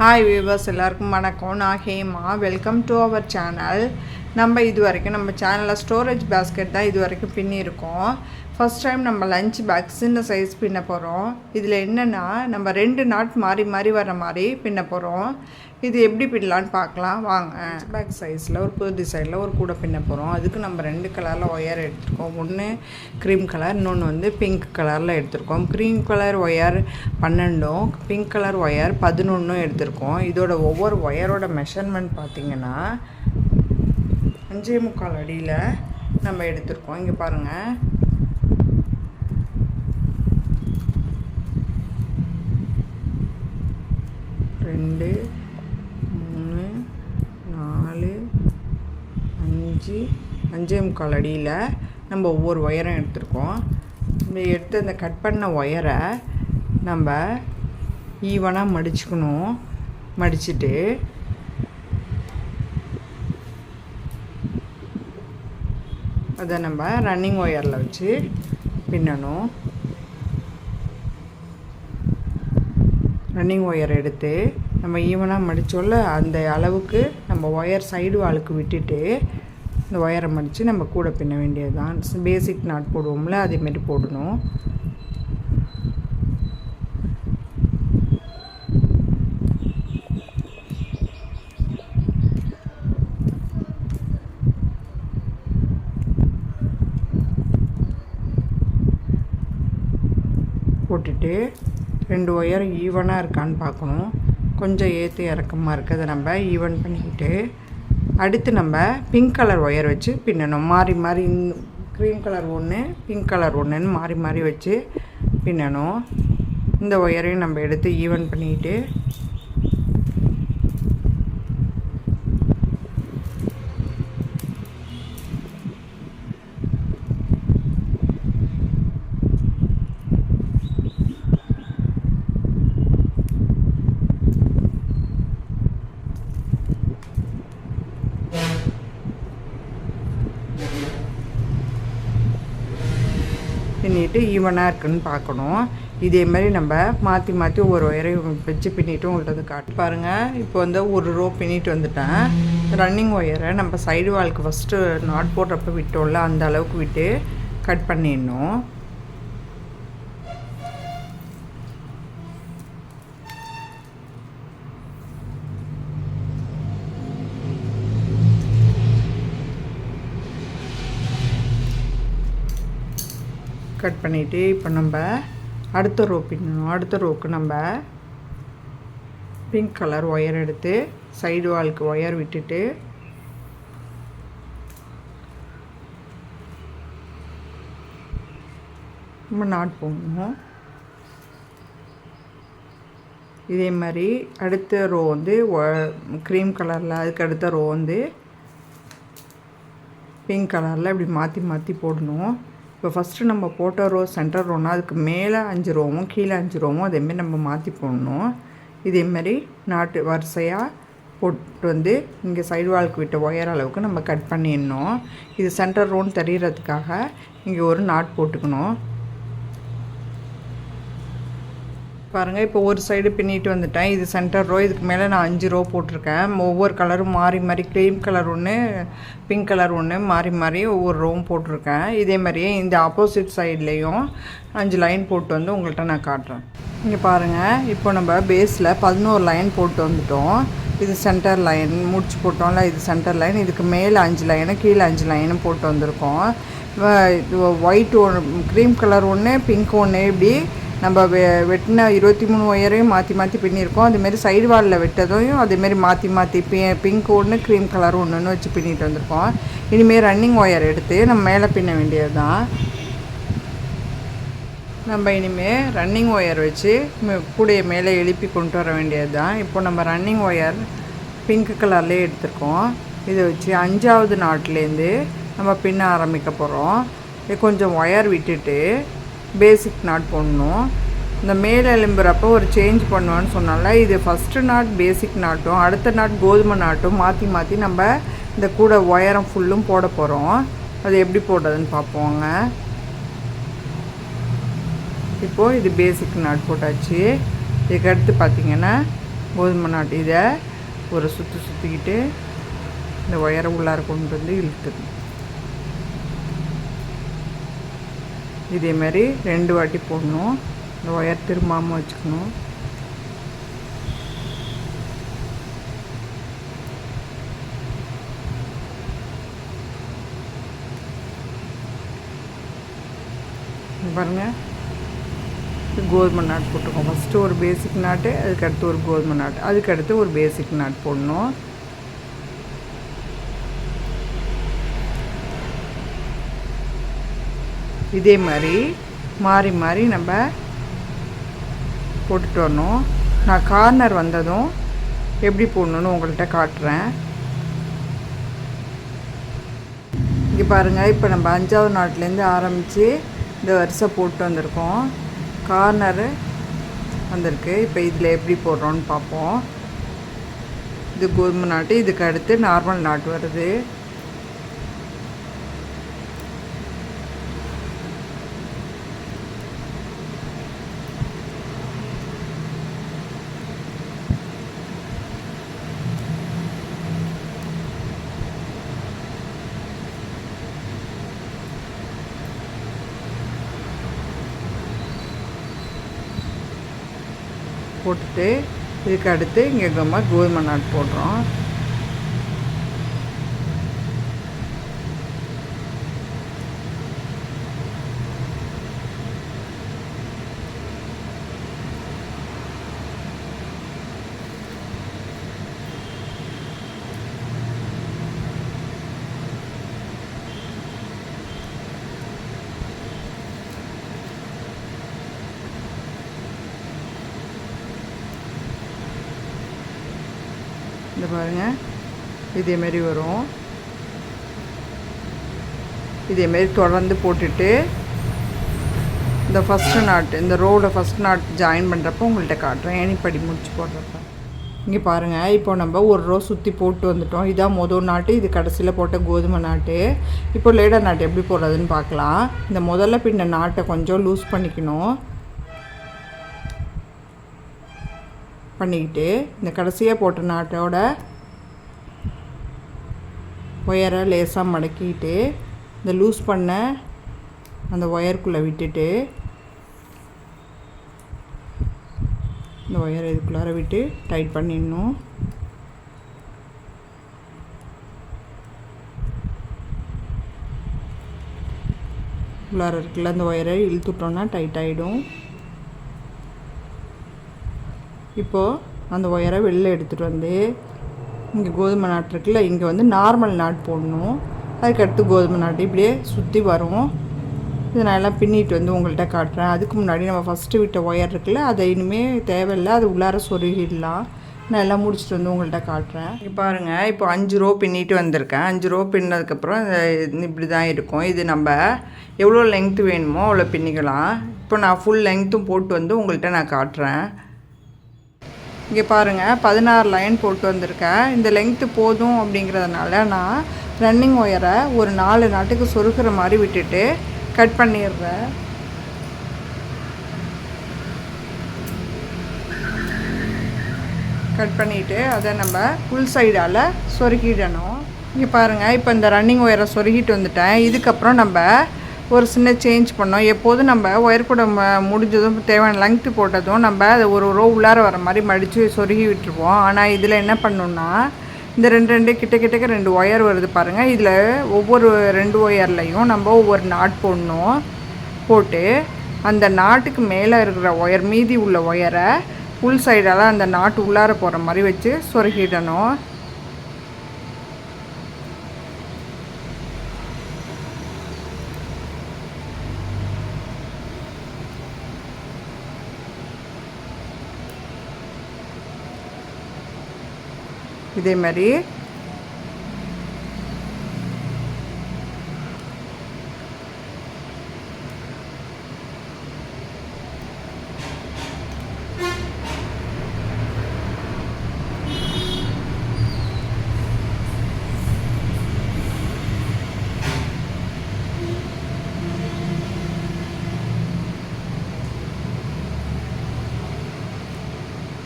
Hi viewers எல்லாருக்கும் வணக்கம். நான் Hema. Welcome to our channel நம்ம இது வரைக்கும் நம்ம சேனலில் ஸ்டோரேஜ் பேஸ்கெட் தான் இது வரைக்கும் பின்னியிருக்கோம் ஃபஸ்ட் டைம் நம்ம லஞ்ச் பேக் சின்ன சைஸ் பின்ன போகிறோம் இதில் என்னென்னா நம்ம ரெண்டு நாட் மாறி மாறி வர மாதிரி பின்ன போகிறோம் இது எப்படி பின்னலான்னு பார்க்கலாம். வாங்க. பேக் சைஸில் ஒரு புது டிசைனில் ஒரு கூடை பின்ன போகிறோம் அதுக்கு நம்ம ரெண்டு கலரில் ஒயர் எடுத்துருக்கோம். ஒன்று க்ரீம் கலர் இன்னொன்று வந்து பிங்க் கலரில் எடுத்திருக்கோம். க்ரீம் கலர் ஒயர் பன்னெண்டும் பிங்க் கலர் ஒயர் பதினொன்றும் எடுத்திருக்கோம். இதோட ஒவ்வொரு ஒயரோட மெஷர்மெண்ட் பார்த்திங்கன்னா அஞ்சே முக்கால் அடியில் நம்ம எடுத்திருக்கோம். இங்கே பாருங்கள் ரெண்டு மூணு நாலு அஞ்சு அஞ்சே முக்கால் அடியில் நம்ம ஒவ்வொரு ஒயரும் எடுத்திருக்கோம். இந்த எடுத்து அந்த கட் பண்ண ஒயரை நம்ம ஈவனாக மடிச்சுக்கணும். மடிச்சுட்டு அதை நம்ம ரன்னிங் ஒயரில் வச்சு பின்னணும். ரன்னிங் ஒயர் எடுத்து நம்ம ஈவனாக மடித்தோல்ல அந்த அளவுக்கு நம்ம ஒயர் சைடு வாளுக்கு விட்டுட்டு இந்த ஒயரை மடித்து நம்ம கூட பின்ன வேண்டியது தான் பேசிக் நாட் போடுவோம்ல அதேமாரி போடணும். போட்டுட்டு ரெண்டு ஒயர் ஈவனாக இருக்கான்னு பார்க்கணும். கொஞ்சம் ஏற்று இறக்கமாக இருக்குது அதை நம்ம ஈவன் பண்ணிக்கிட்டு அடுத்து நம்ம பிங்க் கலர் ஒயர் வச்சு பின்னணும். மாறி மாறி க்ரீம் கலர் ஒன்று பிங்க் கலர் ஒன்றுன்னு மாறி மாறி வச்சு பின்னணும். இந்த ஒயரையும் நம்ம எடுத்து ஈவன் பண்ணிக்கிட்டு பின்னிட்டு ஈவனாக இருக்குன்னு பார்க்கணும். இதே மாதிரி நம்ம மாற்றி மாற்றி ஒரு ஒயரையும் வச்சு பின்னிட்டு உங்கள்கிட்ட வந்து காட்டு. பாருங்கள் இப்போ வந்து ஒரு ரோ பின்னிட்டு வந்துட்டேன். ரன்னிங் ஒயரை நம்ம சைடு வால்க்கு ஃபஸ்ட்டு நாட் போடுறப்ப விட்டோம்ல அந்த அளவுக்கு விட்டு கட் பண்ணிடணும். கட் பண்ணிவிட்டு இப்போ நம்ம அடுத்த ரோ பின்னணும் அடுத்த ரோக்கு நம்ம பிங்க் கலர் ஒயர் எடுத்து சைடு வால்க்கு ஒயர் விட்டுட்டு நம்ம நாட் போடணும் இதே மாதிரி அடுத்த ரோ வந்து க்ரீம் கலரில் அதுக்கு அடுத்த ரோ வந்து பிங்க் கலரில் இப்படி மாற்றி மாற்றி போடணும். இப்போ ஃபஸ்ட்டு நம்ம போட்ட ரோ சென்டர் ரோனா அதுக்கு மேலே அஞ்சு ரோவும் கீழே அஞ்சு ரோவும் அதேமாரி நம்ம மாற்றி போடணும். இதேமாரி நாட்டு வரிசையாக போட்டு வந்து இங்கே சைடு வால்க்கு விட்ட ஒயர் அளவுக்கு நம்ம கட் பண்ணிடணும். இது சென்டர் ரோன்னு தெரியறதுக்காக இங்கே ஒரு நாட் போட்டுக்கணும். பாருங்கள் இப்போ ஒரு சைடு பின்னிட்டு வந்துட்டேன். இது சென்டர் ரோ இதுக்கு மேலே நான் அஞ்சு ரோ போட்டிருக்கேன். ஒவ்வொரு கலரும் மாறி மாறி க்ரீம் கலர் ஒன்று பிங்க் கலர் ஒன்று மாறி மாறி ஒவ்வொரு ரோவும் போட்டிருக்கேன். இதே மாதிரியே இந்த ஆப்போசிட் சைட்லேயும் அஞ்சு லைன் போட்டு வந்து உங்கள்கிட்ட நான் காட்டுறேன். இங்கே பாருங்கள் இப்போ நம்ம பேஸில் பதினோரு லைன் போட்டு வந்துட்டோம். இது சென்டர் லைன் முடிச்சு போட்டோம்ல இது சென்டர் லைன் இதுக்கு மேலே அஞ்சு லைனு கீழே அஞ்சு லைனும் போட்டு வந்திருக்கோம். ஒயிட் ஒன்று க்ரீம் கலர் ஒன்று பிங்க் ஒன்று இப்படி நம்ம வெ வெட்டின இருபத்தி மூணு ஒயரையும் மாற்றி மாற்றி பின்னியிருக்கோம். அதுமாரி சைடு வாலில் வெட்டதையும் அதேமாரி மாற்றி மாற்றி பி பிங்க் ஒன்று க்ரீம் கலர் ஒன்றுன்னு வச்சு பின்னிட்டு வந்திருக்கோம். இனிமேல் ரன்னிங் ஒயர் எடுத்து நம்ம மேலே பின்ன வேண்டியது தான் நம்ம இனிமேல் ரன்னிங் ஒயர் வச்சு கூடைய மேலே எழுப்பி கொண்டு வர வேண்டியது தான் இப்போ நம்ம ரன்னிங் ஒயர் பிங்க் கலர்லேயே எடுத்திருக்கோம். இதை வச்சு அஞ்சாவது நாட்லேருந்து நம்ம பின்ன ஆரம்பிக்க போகிறோம் கொஞ்சம் ஒயர் விட்டுட்டு பேசிக் நாட் போடணும். இந்த மேலே எலும்புறப்போ ஒரு சேஞ்ச் பண்ணுவேன்னு சொன்னால இது ஃபஸ்ட்டு நாட் பேசிக் நாட்டும் அடுத்த நாட் கோதுமை நாட்டும் மாற்றி மாற்றி நம்ம இந்த கூட ஒயரம் ஃபுல்லும் போட போகிறோம் அது எப்படி போடுறதுன்னு பார்ப்போங்க. இப்போது இது பேசிக் நாட் போட்டாச்சு. இதுக்கடுத்து பார்த்திங்கன்னா கோதுமை நாட்டு இதை ஒரு சுற்றி சுற்றிக்கிட்டு இந்த ஒயரை உள்ளார கொண்டு வந்து இழுத்துடணும். இதே மாதிரி ரெண்டு வாட்டி போடணும். இந்த ஒயர் திரும்பாமல் வச்சுக்கணும். பாருங்க. இது கோதுமை நாட் போட்டுருக்கோம். ஃபஸ்ட்டு ஒரு பேசிக் நாட்டு அதுக்கடுத்து ஒரு கோதுமை நாட்டு. அதுக்கடுத்து ஒரு பேசிக் நாட் போடணும். இதே மாதிரி மாறி மாறி நம்ம போட்டுட்டு வரணும். நான் கார்னர் வந்ததும் எப்படி போடணுன்னு உங்கள்கிட்ட காட்டுறேன். இங்கே பாருங்கள் இப்போ நம்ம அஞ்சாவது நாட்டிலேருந்து ஆரம்பித்து இந்த வரிசை போட்டு வந்திருக்கோம். கார்னரு வந்திருக்கு. இப்போ இதில் எப்படி போடுறோன்னு பார்ப்போம். இது கோதுமை நாட்டு இதுக்கு அடுத்து நார்மல் நாட்டு வருது. போட்டுட்டு இதுக்கு அடுத்து இங்கே நம்ம கோதுமை நாட் போடுறோம். இந்த பாருங்கள் இதேமாரி வரும். இதேமாரி தொடர்ந்து போட்டுட்டு இந்த ஃபஸ்ட்டு நாட் இந்த ரோவில் ஃபஸ்ட் நாட் ஜாயின் பண்ணுறப்போ உங்கள்கிட்ட காட்டுறேன். ஏணிப்படி முடிச்சு போடுறப்ப? இங்கே பாருங்கள் இப்போ நம்ம ஒரு ரோ சுற்றி போட்டு வந்துட்டோம். இதான் மொதல் நாட்டு இது கடைசியில் போட்ட கோதுமை நாட்டு இப்போ லேடர் நாட்டு எப்படி போடுறதுன்னு பார்க்கலாம். இந்த முதல்ல பின்ன நாட்டை கொஞ்சம் லூஸ் பண்ணிக்கணும். பண்ணிக்கிட்டு இந்த கடைசியாக போட்ட நாட்டோட ஒயரை லேசாக மடக்கிட்டு இந்த லூஸ் பண்ண அந்த ஒயருக்குள்ளே விட்டுட்டு இந்த ஒயரை இதுக்குள்ளார விட்டு டைட் பண்ணிடணும். உள்ளார இருக்குல்ல அந்த ஒயரை இழுத்துட்டோன்னா டைட் ஆகிடும் இப்போது அந்த ஒயரை வெளில எடுத்துகிட்டு வந்து இங்கே கோதுமை நாட்டு இருக்குல்ல இங்கே வந்து நார்மல் நாட் போடணும். அதுக்கடுத்து கோதுமை நாட்டு இப்படியே சுற்றி வரும். இதை நான் எல்லாம் பின்னிட்டு வந்து உங்கள்கிட்ட காட்டுறேன். அதுக்கு முன்னாடி நம்ம ஃபஸ்ட்டு விட்ட ஒயர் இருக்குல்ல அதை இனிமேல் தேவையில்லை அது உள்ளார சொருகிடலாம். நான் எல்லாம் முடிச்சுட்டு வந்து உங்கள்கிட்ட காட்டுறேன். இப்போ பாருங்கள் இப்போ அஞ்சு ரோ பின்னிட்டு வந்திருக்கேன். அஞ்சு ரோ பின்னதுக்கப்புறம் இப்படி தான் இருக்கும். இது நம்ம எவ்வளோ லெங்க்த்து வேணுமோ அவ்வளோ பின்னிக்கலாம். இப்போ நான் ஃபுல் லெங்க்த்தும் போட்டு வந்து உங்கள்கிட்ட நான் காட்டுறேன். இங்கே பாருங்கள் பதினாறு லைன் போட்டு வந்திருக்கேன். இந்த லெங்க்த்து போதும் அப்படிங்கிறதுனால நான் ரன்னிங் ஒயரை ஒரு நாலு நாட்டுக்கு சொருகிற மாதிரி விட்டுட்டு கட் பண்ணிடுறேன். கட் பண்ணிவிட்டு அதை நம்ம ஃபுல் சைடால் சொருகிடணும். இங்கே பாருங்கள் இப்போ இந்த ரன்னிங் ஒயரை சொருகிட்டு வந்துட்டேன். இதுக்கப்புறம் நம்ம ஒரு சின்ன சேஞ்ச் பண்ணோம். எப்போதும் நம்ம ஒயர் கூட ம- முடிஞ்சதும் தேவையான லெங்க்த்து போட்டதும் நம்ம அதை ஒரு ரோ உள்ளார வர மாதிரி மடித்து சொருகி விட்டுருவோம். ஆனால் இதில் என்ன பண்ணணும்னா இந்த ரெண்டு ரெண்டு கிட்ட கிட்டக்க ரெண்டு ஒயர் வருது பாருங்கள் இதில் ஒவ்வொரு ரெண்டு ஒயர்லையும் நம்ம ஒவ்வொரு நாட் போடணும். போட்டு அந்த நாட்டுக்கு மேலே இருக்கிற ஒயர் மீதி உள்ள ஒயரை உள் சைடால் அந்த நாட்டு உள்ளார போகிற மாதிரி வச்சு சொருகிடணும். இதே மாதிரி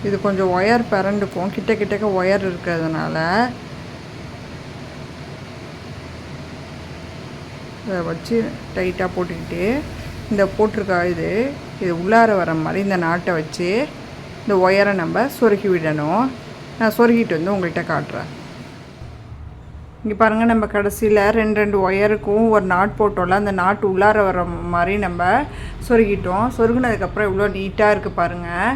இது கொஞ்சம் ஒயர் பரண்டுக்கும். கிட்ட கிட்டக்க ஒயர் இருக்கிறதுனால இதை வச்சு டைட்டாக போட்டுக்கிட்டு இந்த போட்டிருக்கா இது இது உள்ளார வர மாதிரி இந்த நாட்டை வச்சு இந்த ஒயரை நம்ம சொருகி விடணும். நான் சொருகிட்டு வந்து உங்கள்கிட்ட காட்டுறேன். இங்கே பாருங்கள் நம்ம கடைசியில் ரெண்டு ரெண்டு ஒயருக்கும் ஒரு நாட் போட்டோம்ல அந்த நாட்டு உள்ளார வர மாதிரி நம்ம சொருகிட்டோம். சொருகினதுக்கப்புறம் இவ்வளோ நீட்டாக இருக்குது பாருங்கள்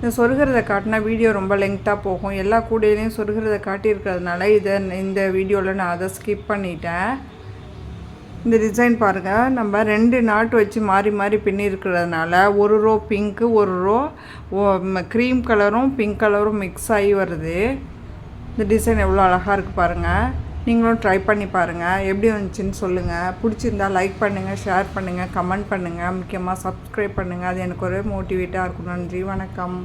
இந்த சொருகிறத காட்டினா வீடியோ ரொம்ப லெங்க்டாக போகும். எல்லா கூடையிலையும் சொருகிறத காட்டியிருக்கிறதுனால இதை இந்த வீடியோவில் நான் அதை ஸ்கிப் பண்ணிட்டேன். இந்த டிசைன் பாருங்கள் நம்ம ரெண்டு நாட்டு வச்சு மாறி மாறி பின்னிருக்கிறதுனால ஒரு ரோ பிங்க்கு ஒரு ரோ க்ரீம் கலரும் பிங்க் கலரும் மிக்ஸ் ஆகி வருது. இந்த டிசைன் எவ்வளோ அழகாக இருக்குது பாருங்கள் நீங்களும் ட்ரை பண்ணி பாருங்கள் எப்படி வந்துச்சுன்னு சொல்லுங்கள் பிடிச்சிருந்தா லைக் பண்ணுங்கள் ஷேர் பண்ணுங்கள் கமெண்ட் பண்ணுங்கள் முக்கியமாக சப்ஸ்கிரைப் பண்ணுங்கள் அது எனக்கு ஒரு மோட்டிவேட்டாக இருக்கும். நன்றி வணக்கம்.